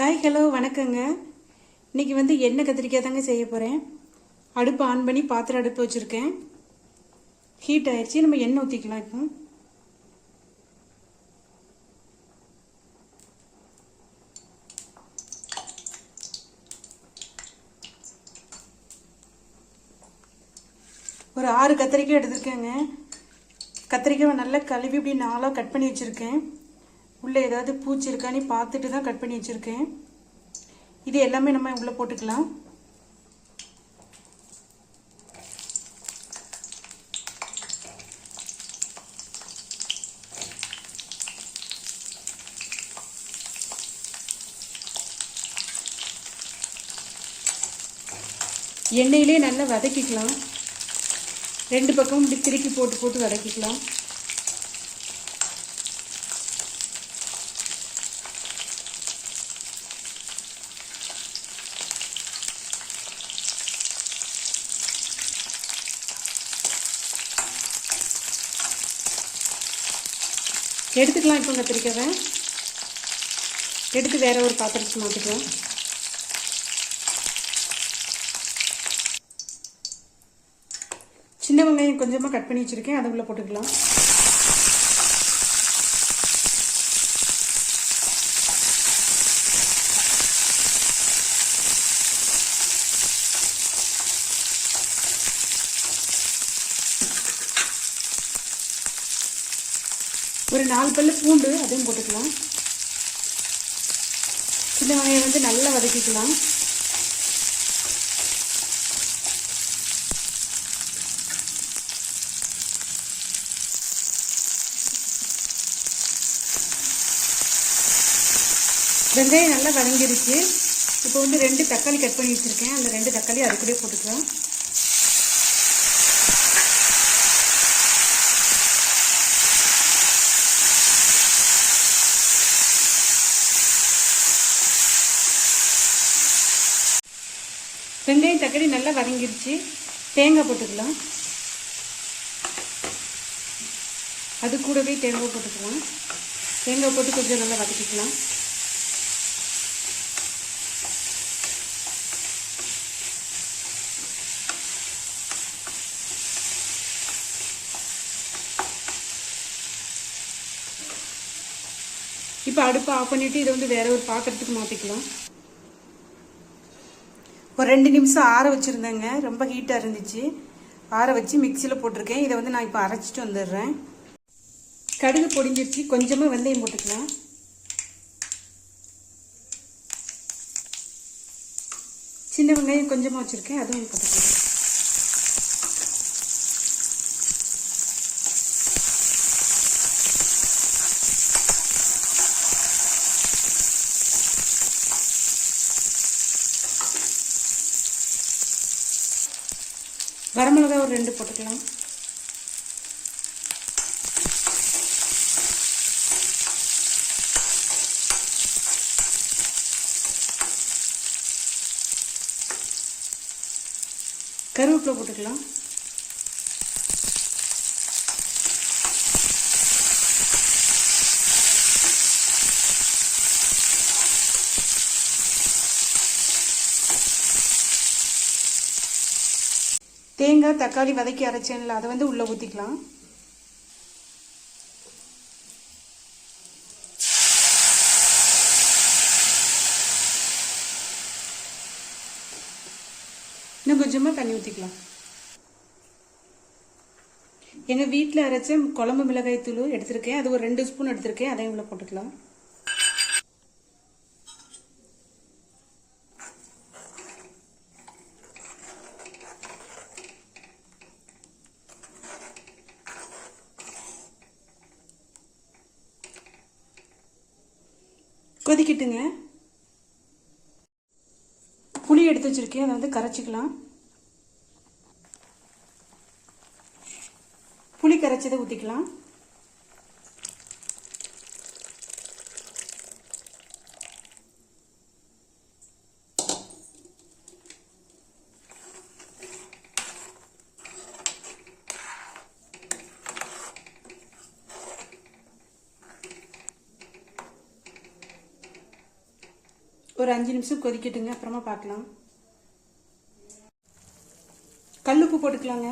Hi hello வணக்கங்க. இன்னைக்கு வந்து எண்ணெய் கத்திரிக்காய் தாங்க செய்ய போகிறேன் அடுப்பு ஆன் பண்ணி பாத்திரம் அடுப்பு வச்சுருக்கேன். ஹீட் ஆயிடுச்சு நம்ம எண்ணெய் ஊற்றிக்கலாம் இப்போ. ஒரு ஆறு கத்திரிக்காய் எடுத்திருக்கேங்க. கத்திரிக்காவை நல்லா கழுவி இப்படி நாளாக கட் பண்ணி வச்சுருக்கேன். உள்ளே ஏதாவது பூச்சி இருக்கான்னு பார்த்துட்டு தான் கட் பண்ணி வச்சுருக்கேன். இது எல்லாமே நம்ம உள்ளே போட்டுக்கலாம். எண்ணெயிலே நல்லா வதக்கிக்கலாம். ரெண்டு பக்கமும் இப்படி திருக்கி போட்டு போட்டு வதக்கிக்கலாம். எடுத்துக்கலாம் இப்போ கத்திரிக்காவை எடுத்து வேறு ஒரு பாத்திரத்துக்கு மாற்றிக்கலாம் சின்ன வெங்காயம் கொஞ்சமாக கட் பண்ணி வச்சுருக்கேன். அதை உள்ளே போட்டுக்கலாம். ஒரு நாலு பல்லு பூண்டு அதையும் போட்டுக்கலாம். சின்ன வெங்காயம் வந்து நல்லா வதக்கிக்கலாம். வெங்காயம் நல்லா வதங்கிருச்சு. இப்போ வந்து ரெண்டு தக்காளி கட் பண்ணி வச்சுருக்கேன். அந்த ரெண்டு தக்காளி அது கூட போட்டுக்கலாம். வெங்காயம் தக்காளி நல்லா வதங்கிருச்சு. தேங்காய் போட்டுக்கலாம். அது கூடவே தேங்காய் போட்டுக்கலாம். தேங்காய் போட்டு கொஞ்சம் நல்லா வதக்கிக்கலாம். இப்போ அடுப்பை ஆஃப் பண்ணிவிட்டு இதை வந்து வேற ஒரு பாத்திரத்துக்கு மாற்றிக்கலாம் ஒரு ரெண்டு நிமிஷம் ஆற வச்சுருந்தேங்க. ரொம்ப ஹீட்டாக இருந்துச்சு. ஆற வச்சு மிக்சியில் போட்டிருக்கேன். இதை வந்து நான் இப்போ அரைச்சிட்டு வந்துடுறேன். கடுகு பொடிஞ்சிருச்சு. கொஞ்சமாக வெந்தயம் போட்டுக்கலாம். சின்ன வெங்காயம் கொஞ்சமாக வச்சுருக்கேன். அதுவும் போட்டுக்கலாம். வரமிளகா ஒரு ரெண்டு போட்டுக்கலாம். கருவேப்பிலை போட்டுக்கலாம். தேங்காய் தக்காளி வதக்கி அரைச்சேன்ல அதை வந்து உள்ளே ஊற்றிக்கலாம் இன்னும் கொஞ்சமாக தண்ணி ஊற்றிக்கலாம் எங்கள் வீட்டில் அரைச்ச குழம்பு மிளகாய் தூள் எடுத்திருக்கேன். அது ஒரு ரெண்டு ஸ்பூன் எடுத்திருக்கேன். அதையும் உள்ள போட்டுக்கலாம். கொதிக்கட்டுங்க. புளி எடுத்து வச்சிருக்கேன். அதை வந்து கரைச்சிக்கலாம். புளி கரைச்சதை ஊற்றிக்கலாம் ஒரு அஞ்சு நிமிஷம் கொதிக்கட்டுங்க. அப்புறமா பார்க்கலாம். கல்லுப்பு போட்டுக்கலாங்க.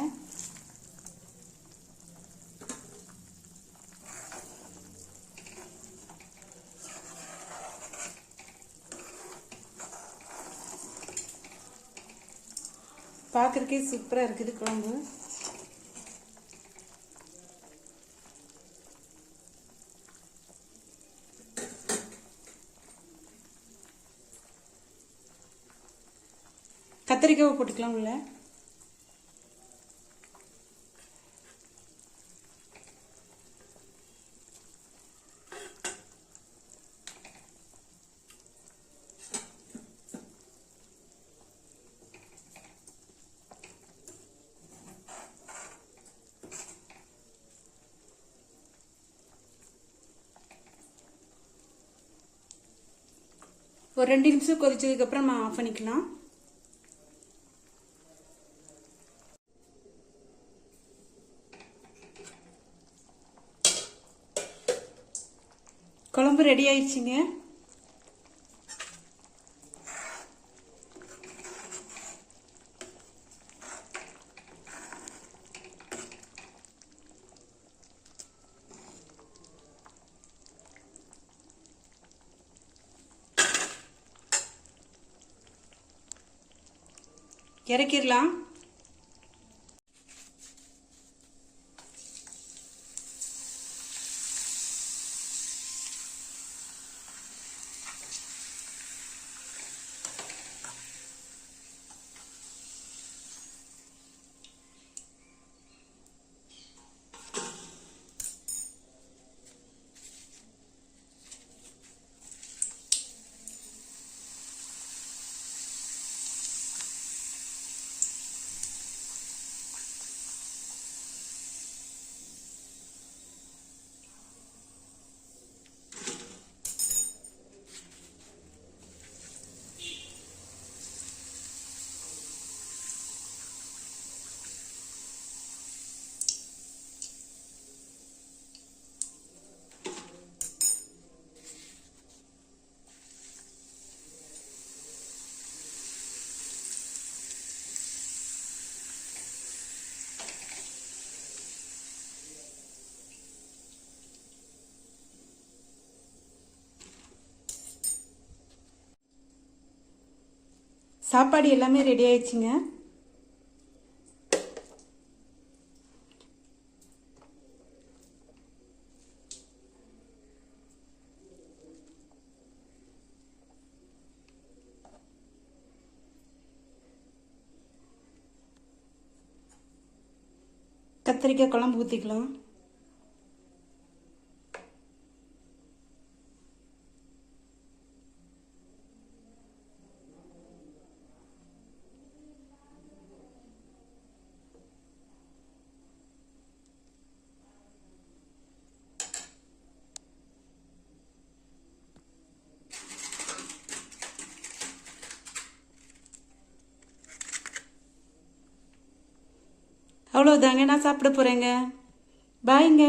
பார்க்குறக்கே சூப்பராக இருக்குது குழம்பு. கத்திரிக்காவை போட்டுக்கலாம் உள்ள ஒரு ரெண்டு நிமிஷம் கொதிச்சதுக்கப்புறம் நம்ம ஆஃப் பண்ணிக்கலாம். குழம்பு ரெடி ஆயிடுச்சுங்க. இறக்கிடலாம். சாப்பாடு எல்லாமே ரெடி ஆயிடுச்சுங்க. கத்திரிக்காய் குழம்பு ஊற்றிக்கலாம் அவ்வளோதாங்க நான் சாப்பிட போகிறேங்க பாய்ங்க